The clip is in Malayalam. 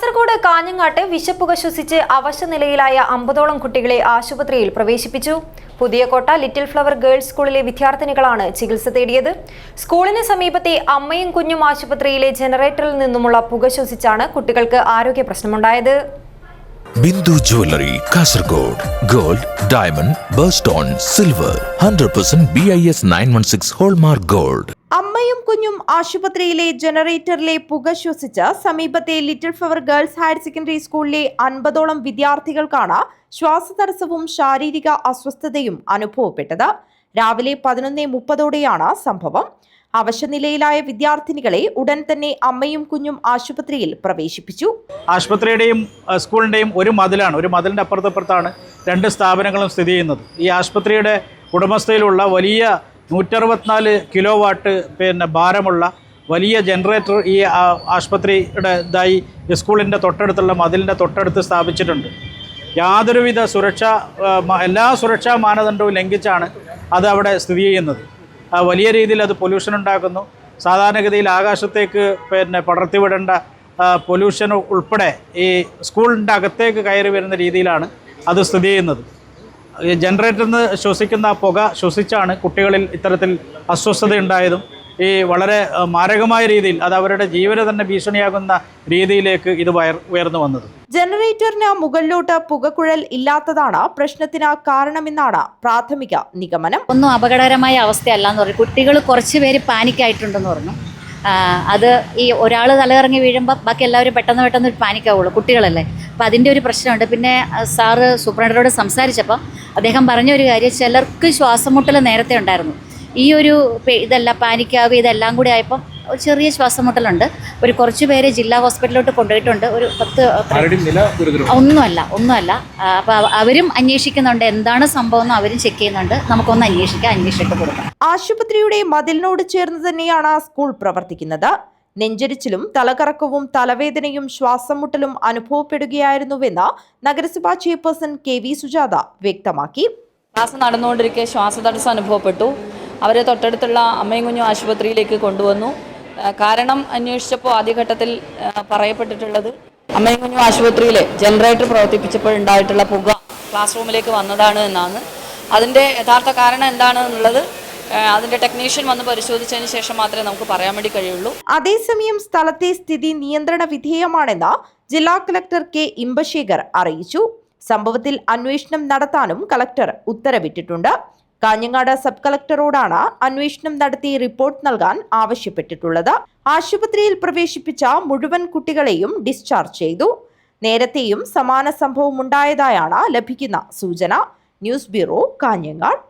കാസർഗോഡ് കാഞ്ഞങ്ങാട്ട് വിശപ്പുക ശ്വസിച്ച് അവശനിലയിലായ അമ്പതോളം കുട്ടികളെ ആശുപത്രിയിൽ പ്രവേശിപ്പിച്ചു. പുതിയകോട്ട ലിറ്റിൽ ഫ്ലവർ ഗേൾസ് സ്കൂളിലെ വിദ്യാർത്ഥിനികളാണ് ചികിത്സ തേടിയത്. സ്കൂളിന് സമീപത്തെ അമ്മയും കുഞ്ഞും ആശുപത്രിയിലെ ജനറേറ്ററിൽ നിന്നുമുള്ള പുക ശ്വസിച്ചാണ് കുട്ടികൾക്ക് ആരോഗ്യ പ്രശ്നമുണ്ടായത്. Bindu jewellery Kasaragod gold diamond birthstone silver hundred percent B I S nine one six hallmark gold. അമ്മയും കുഞ്ഞും ആശുപത്രിയിലെ ജനറേറ്ററിലെ പുക ശ്വസിച്ച് സമീപത്തെ little flower girls higher secondary സ്കൂളിലെ അൻപതോളം വിദ്യാർത്ഥികൾക്കാണ് ശ്വാസതടസ്സവും ശാരീരിക അസ്വസ്ഥതയും അനുഭവപ്പെട്ടത്. രാവിലെ പതിനൊന്ന് മുപ്പതോടെയാണ് സംഭവം. അവശനിലയിലായ വിദ്യാർത്ഥിനികളെ ഉടൻ തന്നെ അമ്മയും കുഞ്ഞും ആശുപത്രിയിൽ പ്രവേശിപ്പിച്ചു. ആശുപത്രിയുടെയും സ്കൂളിന്റെയും ഒരു മതിലാണ് ഒരു മതിലിന്റെ അപ്പുറത്തപ്പുറത്താണ് രണ്ട് സ്ഥാപനങ്ങളും സ്ഥിതി ചെയ്യുന്നത്. ഈ ആശുപത്രിയുടെ ഉടമസ്ഥയിലുള്ള വലിയ നൂറ്ററുപത്തിനാല് കിലോ വാട്ട് പിന്നെ ഭാരമുള്ള വലിയ ജനറേറ്റർ ഈ ആശുപത്രിയുടെ ഇതായി സ്കൂളിന്റെ തൊട്ടടുത്തുള്ള മതിലിന്റെ തൊട്ടടുത്ത് സ്ഥാപിച്ചിട്ടുണ്ട്. യാതൊരുവിധ സുരക്ഷാ എല്ലാ സുരക്ഷാ മാനദണ്ഡവും ലംഘിച്ചാണ് അത് അവിടെ സ്ഥിതി ചെയ്യുന്നത്. വലിയ രീതിയിൽ അത് പൊല്യൂഷൻ ഉണ്ടാക്കുന്നു. സാധാരണഗതിയിൽ ആകാശത്തേക്ക് പിന്നെ പടർത്തിവിടേണ്ട പൊല്യൂഷൻ ഉൾപ്പെടെ ഈ സ്കൂളിന്റെ അകത്തേക്ക് കയറി വരുന്ന രീതിയിലാണ് അത് സ്ഥിതി ചെയ്യുന്നത്. ജനറേറ്ററിൽ നിന്ന് ശ്വസിക്കുന്ന പുക ശ്വസിച്ചാണ് കുട്ടികളിൽ ഇത്തരത്തിൽ അസ്വസ്ഥത ഉണ്ടായതും ഈ വളരെ മാരകമായ രീതിയിൽ അത് അവരുടെ ജീവനെ തന്നെ ഭീഷണിയാകുന്ന രീതിയിലേക്ക് ഇത് ഉയർന്നു വന്നത്. ജനറേറ്ററിന് മുകളിലോട്ട് പുകക്കുഴൽ ഇല്ലാത്തതാണ് പ്രശ്നത്തിന് കാരണമെന്നാണ് പ്രാഥമിക നിഗമനം. ഒന്നും അപകടകരമായ അവസ്ഥയല്ല എന്ന് പറഞ്ഞു. കുട്ടികൾ കുറച്ച് പേര് പാനിക് ആയിട്ടുണ്ടെന്ന് പറഞ്ഞു. അത് ഈ ഒരാൾ തലകറങ്ങി വീഴുമ്പോൾ ബാക്കി എല്ലാവരും പെട്ടെന്ന് പെട്ടെന്ന് പാനിക്കാവുള്ളൂ പാനിക് ആവുള്ളൂ കുട്ടികളല്ലേ. അപ്പം അതിന്റെ ഒരു പ്രശ്നമുണ്ട്. പിന്നെ സാറ് സൂപ്രണ്ടറോട് സംസാരിച്ചപ്പോൾ അദ്ദേഹം പറഞ്ഞ ഒരു കാര്യം ചിലർക്ക് ശ്വാസം മുട്ടൽ നേരത്തെ ഉണ്ടായിരുന്നു. ഈ ഒരു ഇതല്ല പാനിക്കാവ് ഇതെല്ലാം കൂടി ആയപ്പോൾ ഒരു ചെറിയ ശ്വാസം മുട്ടലുണ്ട് ഒരു കുറച്ച് പേര് ജില്ലാ ഹോസ്പിറ്റലിലോട്ട് കൊണ്ടുപോയിട്ടുണ്ട്. ഒരു പത്ത് ഒന്നുമല്ല ഒന്നുമല്ല. അപ്പോൾ അവരും അന്വേഷിക്കുന്നുണ്ട്. എന്താണ് സംഭവം എന്ന് അവരും ചെക്ക് ചെയ്യുന്നുണ്ട്. നമുക്കൊന്ന് അന്വേഷിക്കാം അന്വേഷിച്ചിട്ട് കൊടുക്കാം. ആശുപത്രിയുടെ മതിലിനോട് ചേർന്ന് തന്നെയാണ് സ്കൂൾ പ്രവർത്തിക്കുന്നത്. നെഞ്ചരിച്ചിലും തലകറക്കവും തലവേദനയും ശ്വാസംമുട്ടലും അനുഭവപ്പെടുകയായിരുന്നുവെന്ന് നഗരസഭാ ചെയർപേഴ്സൺ കെ വി സുജാത വ്യക്തമാക്കി. ക്ലാസ് നടന്നുകൊണ്ടിരിക്കെ ശ്വാസതടസ്സം അനുഭവപ്പെട്ടു. അവരെ തൊട്ടടുത്തുള്ള അമ്മയും കുഞ്ഞും ആശുപത്രിയിലേക്ക് കൊണ്ടുവന്നു. കാരണം അന്വേഷിച്ചപ്പോൾ ആദ്യഘട്ടത്തിൽ പറയപ്പെട്ടിട്ടുള്ളത് അമ്മയും കുഞ്ഞും ആശുപത്രിയിലെ ജനറേറ്റർ പ്രവർത്തിപ്പിച്ചപ്പോൾ ഉണ്ടായിട്ടുള്ള പുക ക്ലാസ് റൂമിലേക്ക് വന്നതാണ് എന്നാണ്. അതിന്റെ യഥാർത്ഥ കാരണം എന്താണ് അതിന്റെ ടെക്നീഷ്യൻ വന്ന് പരിശോധിച്ചതിന് ശേഷം മാത്രമേ നമുക്ക് പറയാൻ വേണ്ടി കഴിയുള്ളൂ. അതേസമയം സ്ഥലത്തെ സ്ഥിതി നിയന്ത്രണ വിധേയമാണെന്ന് ജില്ലാ കളക്ടർ കെ ഇമ്പശേഖർ അറിയിച്ചു. സംഭവത്തിൽ അന്വേഷണം നടത്താനും കളക്ടർ ഉത്തരവിട്ടിട്ടുണ്ട്. കാഞ്ഞങ്ങാട് സബ് കളക്ടറോടാണ് അന്വേഷണം നടത്തി റിപ്പോർട്ട് നൽകാൻ ആവശ്യപ്പെട്ടിട്ടുള്ളത്. ആശുപത്രിയിൽ പ്രവേശിപ്പിച്ച മുഴുവൻ കുട്ടികളെയും ഡിസ്ചാർജ് ചെയ്തു. നേരത്തെയും സമാന സംഭവം ഉണ്ടായതായാണ് ലഭിക്കുന്ന സൂചന. News bureau Kanhangad.